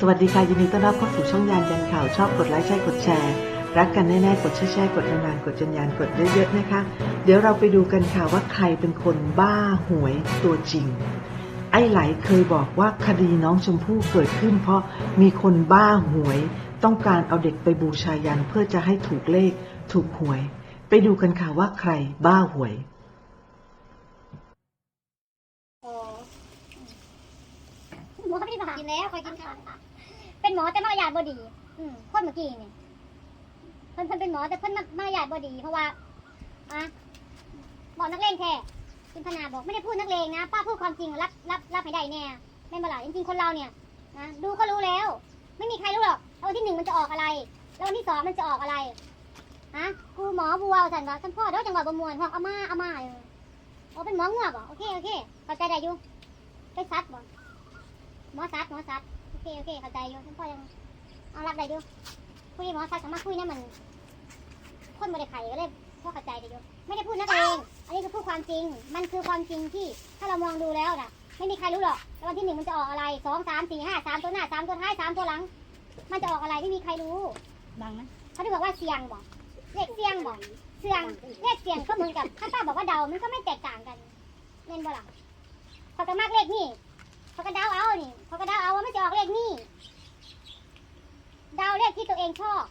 สวัสดีค่ะ ยินดีต้อนรับเข้าสู่ช่องยานยันข่าวชอบกดไลค์ใช่กดแชร์ รักกันแน่ๆ กดแชร์ๆกดนานๆกดจนยานกดเยอะๆนะคะ เดี๋ยวเราไปดูกันค่ะว่าใครเป็นคนบ้าหวยตัวจริง ไอ้ไหลเคยบอกว่าคดีน้องชมพู่เกิดขึ้น เพราะมีคนบ้าหวย ต้องการเอาเด็กไปบูชายันเพื่อจะให้ถูกเลขถูกหวย ไปดูกันค่ะว่าใครบ้าหวย โอ้หมอไม่ได้ผ่ากิน แล้วคอยกินข้าวเป็นหมอแต่มารยาทบดี อืมคนเมื่อกี้เนี่ยเพิ่นเพิ่นเป็นหมอแต่เพิ่นมารยาทบดี เพราะว่าอะบอกนักเลงแท้คุณธนาบอกไม่ได้พูดนักเลงนะ ป้าพูดความจริงรับรับรับให้ได้แน่ไม่มาหลายจริงๆคนเราเนี่ยนะดูก็รู้แล้ว ไม่มีใครรู้หรอกแล้ววันที่หนึ่งมันจะออกอะไร แล้ววันที่สองมันจะออกอะไรฮะครูหมอบัวสันว่าท่านพ่อเด้อจังหวัดประมวลห้องอาม่าอาม่าเออเป็นหมองวบเหรอโอเคโอเคเข้าใจได้อยู่ไปซัดบ่ หมอซัดหมอซัดโอเคโอเคเข้าใจอยู่ท่านพ่อยังเอารับได้อยู่คุยหมอซัดสามารถคุยเนี่ยมันคนไม่ได้ไข่ก็เลยพ่อเข้าใจได้อยู่ไม่ได้พูดนักเลงอันนี้คือพูดความจริง มันคือความจริงที่ถ้าเรามองดูแล้วน่ะไม่มีใครรู้หรอกแล้ววันที่หนึ่งมันจะออกอะไรสองสามสี่ห้าสามตัวหน้าสามตัวท้ายสามตัวหลัง มันจะออกอะไรไม่มีใครรู้ดังไหมเขาถึงบอกว่าเสียงบอกเลขเสียงบอกเสียงเลขเสียงก็เหมือนกับถ้าป้าบอกว่าเดามันก็ไม่แตกต่างกันเน่นบ่ล่ะเขาก็มากเลขนี่ เขาก็เดาเอานี่เขาก็เดาเอาว่าไม่จะออกเลขนี่เดาเลขที่ตัวเองชอบ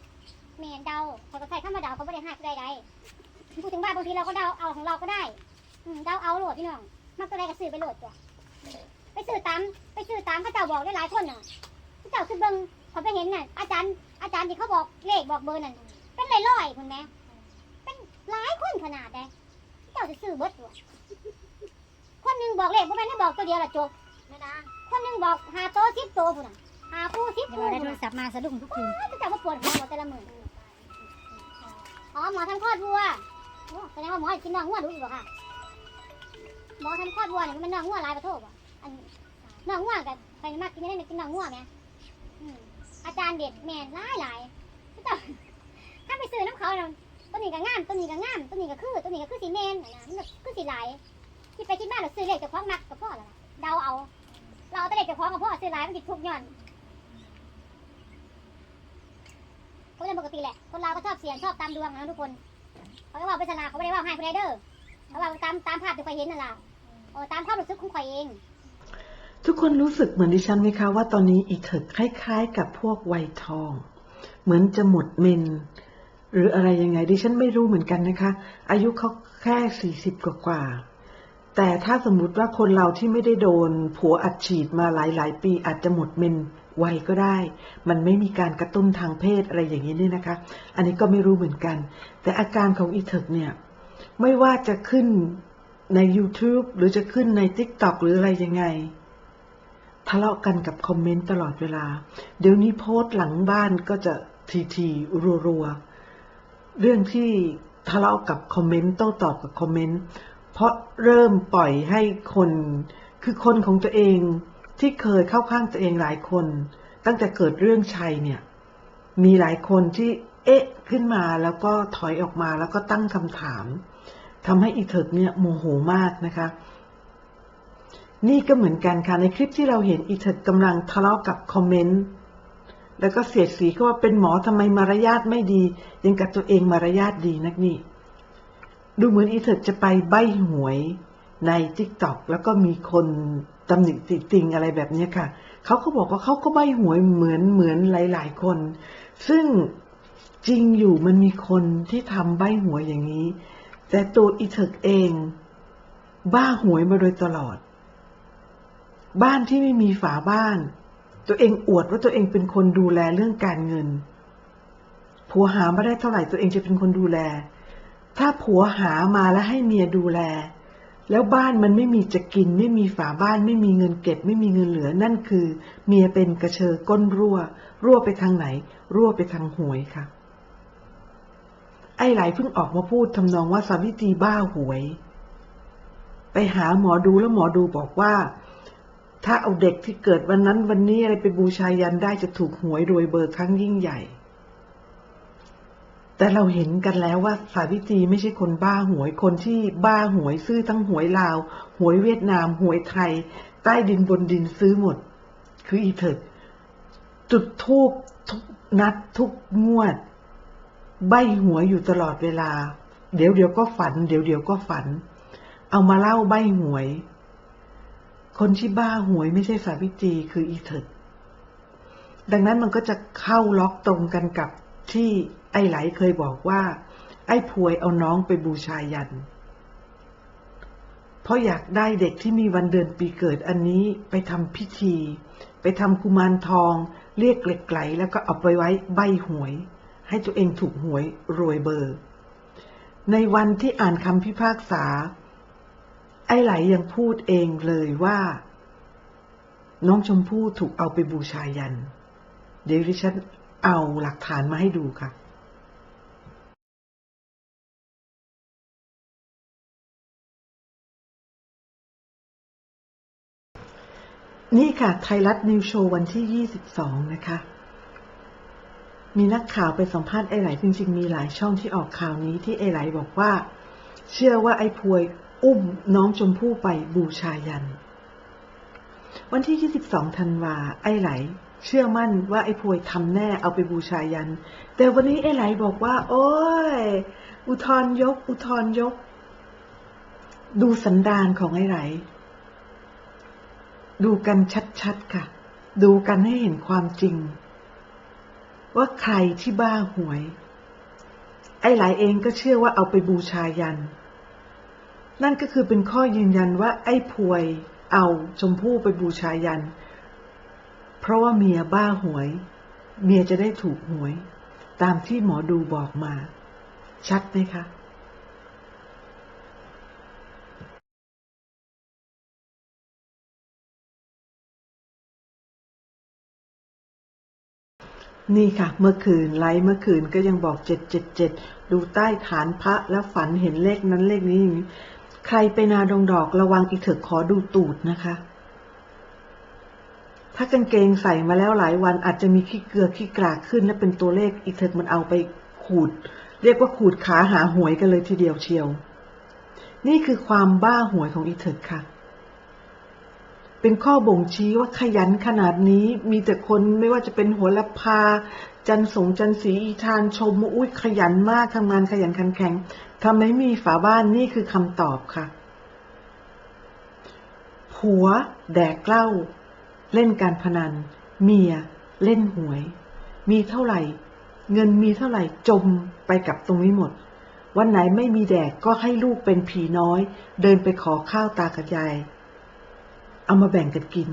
เมนเดาเขาก็ใส่เข้ามาเดาเขาไม่ได้หักใดๆพูดถึงว่าบางทีเราก็เดาเอาของเราก็ได้อืเดาเอาโหลดพี่น้องมักตัวใดก็ซื้อไปโหลดตัวไปซื้อตามไปซื้อตามพระเจ้าบอกได้หลายคนน่ะพระเจ้าคือเบิ่งเขาไปเห็นน่ะอาจารย์อาจารย์ที่เขาบอกเลขบอกเบอร์นั่นเป็นลอยคุณแม่เป็นหลายคนขนาดใดเจ้าจะซื้อเบิดตัวคนหนึ่งบอกเลขบ่แม่นให้บอกตัวเดียวละจบ ไม่นะคนหนึ่งบอกหาโตสิบโตพุ่นน่ะหาคู่สิบเดี๋ยวคู่เราได้พุ่นโทรน่ะศัพท์มาสะดุ้งทุกคืนจะจับว่าปวดหัวหมดแต่ละมืออ๋อหมอทำคลอดวัวโอ้แสดงว่าหมอกินน้องงัวดูอีกบ่ค่ะหมอทำคลอดวัวเนี่ยมันเป็นน้องงัวหลายประโทษบ่อันน้องงัวกับใครมากกินได้กินน้องงัวไหมอืมอาจารย์เด็ดแม่นหลายหลายๆถ้าไปซื้อน้ำเขาน่ะตัวนี้ก็งามตัวนี้ก็งามตัวนี้ก็คือตัวนี้ก็คือสีแมนน่ะนะมันก็คือสีไหลายคิดไปคิดมาเราซื้อเลขเจะคล้าของมักกับพ่อแล้วล่ะ เดาเอา เราเอาแต่เลขเจะคล้าของกับพ่อซื้อหลายมันติดทุกย้อนก็เรื่องปกติแหละ คนเราก็ชอบเสี่ยงชอบตามดวงนะทุกคนเขาก็ว่าไปสลาเขาไม่ได้ว่าให้ใครเด้อเขาว่าตามตามภาพที่ใครเห็นนั่นแหละเออตามความรู้สึกของใครเอง ทุกคนรู้สึกเหมือนดิฉันไหมคะว่าตอนนี้อีเถิดคล้าย ๆ กับพวกไวทอง เหมือนจะหมดเมน หรืออะไรยังไงดิฉันไม่รู้เหมือนกันนะคะ อายุเขาแค่สี่สิบกว่า แต่ถ้าสมมุติว่าคนเราที่ไม่ได้โดนผัวอัดฉีดมาหลาย ๆ ปีอาจจะหมดเมนไวก็ได้ มันไม่มีการกระตุ้นทางเพศอะไรอย่างนี้เนี่ยนะคะ อันนี้ก็ไม่รู้เหมือนกัน แต่อาการของอีเถิดเนี่ย ไม่ว่าจะขึ้นใน YouTube หรือจะขึ้นใน TikTok หรืออะไรยังไง ทะเลาะกันกับคอมเมนต์ตลอดเวลา เดี๋ยวนี้โพสต์หลังบ้านก็จะทีทีรัวๆ เรื่องที่ทะเลาะกับคอมเมนต์โต้ตอบกับคอมเมนต์ เพราะเริ่มปล่อยให้คน คือคนของตัวเองที่เคยเข้าข้างตัวเองหลายคน ตั้งแต่เกิดเรื่องชัยเนี่ย มีหลายคนที่เอ๊ะขึ้นมาแล้วก็ถอยออกมาแล้วก็ตั้งคำถามทำให้อีเถิกเนี่ยโมโหมากนะคะ นี่ก็เหมือนกันค่ะในคลิปที่เราเห็นอีเถิดกำลังทะเลาะกับคอมเมนต์แล้วก็เสียดสีเขาว่าเป็นหมอทำไมมารยาทไม่ดี ยังกับตัวเองมารยาทดีนักนี่ ดูเหมือนอีเถิดจะไปใบหวยในทิกตอกแล้วก็มีคนตำหนิติติงอะไรแบบนี้ค่ะ เขาก็บอกว่าเขาก็ใบหวยเหมือนเหมือนหลาย ๆ คน ซึ่งจริงอยู่มันมีคนที่ทำใบหวยอย่างนี้ แต่ตัวอีเถิกเอง บ้าหวยมาโดยตลอด บ้านที่ไม่มีฝาบ้าน ตัวเองอวดว่าตัวเองเป็นคนดูแลเรื่องการเงินผัวหามาได้เท่าไหร่ตัวเองจะเป็นคนดูแล ถ้าผัวหามาแล้วให้เมียดูแล แล้วบ้านมันไม่มีจะกิน ไม่มีฝาบ้าน ไม่มีเงินเก็บ ไม่มีเงินเหลือนั่นคือ เมียเป็นกระเชอก้นรั่ว รั่วไปทางไหน รั่วไปทางหวยค่ะ ไอ้ไหลเพิ่งออกมาพูดทำนองว่าสาวิตรีบ้าหวย ไปหาหมอดูแล้วหมอดูบอกว่า ถ้าเอาเด็กที่เกิดวันนั้นวันนี้อะไรไปบูชายันได้จะถูกหวยรวยเบอร์ครั้งยิ่งใหญ่ แต่เราเห็นกันแล้วว่าสาวิตรีไม่ใช่คนบ้าหวยคนที่บ้าหวยซื้อทั้งหวยลาว หวยเวียดนาม หวยไทย ใต้ดินบนดินซื้อหมด คืออีเถิดจุดทูบทุกนัดทุกงวด ใบหัวอยู่ตลอดเวลา เดี๋ยวเดี๋ยวก็ฝัน เดี๋ยวเดี๋ยวก็ฝัน เอามาเล่าใบหวย คนที่บ้าหวยไม่ใช่สาวิตรีคืออีเถิดดังนั้นมันก็จะเข้าล็อกตรงกันกับ ที่ไอ้ไหลเคยบอกว่า ไอ้พวยเอาน้องไปบูชายัน เพราะอยากได้เด็กที่มีวันเดือนปีเกิดอันนี้ไปทำพิธี ไปทำกุมารทอง เรียกเหล็กไหลแล้วก็เอาไปไว้ใบหวย ให้ตัวเองถูกหวยรวยเบอร์ ในวันที่อ่านคำพิพากษา ไอ้ไหลยังพูดเองเลยว่า น้องชมพู่ถูกเอาไปบูชายันเดี๋ยวดิฉัน เอาหลักฐานมาให้ดูค่ะนี่ค่ะ ไทยรัฐนิวโชว์วันที่ 22 นะคะ มีนักข่าวไปสัมภาษณ์ไอ้ไหลจริง ๆ มีหลายช่องที่ออกข่าวนี้ที่ไอ้ไหลบอกว่า เชื่อว่าไอ้พวยอุ้มน้องชมพู่ไปบูชายัน วันที่ 22 ธันวาไอ้ไหล เชื่อมั่นว่าไอ้พวยทำแน่เอาไปบูชายัน แต่วันนี้ไอ้ไหลบอกว่า โอ้ย อุทธรยก อุทธรยก ดูสันดานของไอ้ไหล ดูกันชัดๆค่ะ ดูกันให้เห็นความจริง ว่าใครที่บ้าหวย ไอ้ไหลเองก็เชื่อว่าเอาไปบูชายัน นั่นก็คือเป็นข้อยืนยันว่าไอ้พวยเอาชมพู่ไปบูชายัน เพราะว่าเมียบ้าหวย เมียจะได้ถูกหวย ตามที่หมอดูบอกมา ชัดไหมคะนี่ค่ะ เมื่อคืนไลฟ์เมื่อคืนก็ยังบอกเจ็ดเจ็ดเจ็ดดูใต้ฐานพระแล้วฝันเห็นเลขนั้นเลขนี้อย่างนี้ ใครไปนาดงดอกระวังอีกเถอะขอดูตูดนะคะ ถ้ากางเกงใส่มาแล้วหลายวันอาจจะมีขี้เกลือขี้กรากขึ้นและเป็นตัวเลขอีกเถอะมันเอาไปขูด เรียกว่าขูดขาหาหวยกันเลยทีเดียวเชียว นี่คือความบ้าหวยของอีเถิดค่ะ เป็นข้อบ่งชี้ว่าขยันขนาดนี้มีแต่คนไม่ว่าจะเป็นหัวละพา จันสงจันสีอีทานชมอุ้ยขยันมากทำงานขยันขันแข็งทำไมม่มีฝาบ้านนี่คือคำตอบค่ะผัวแดกเหล้า เล่นการพนัน เมีย เล่นหวย มีเท่าไหร่ เงินมีเท่าไหร่จมไปกับตรงนี้หมด วันไหนไม่มีแดกก็ให้ลูกเป็นผีน้อย เดินไปขอข้าวตากระยาย เอามาแบ่งกันกิน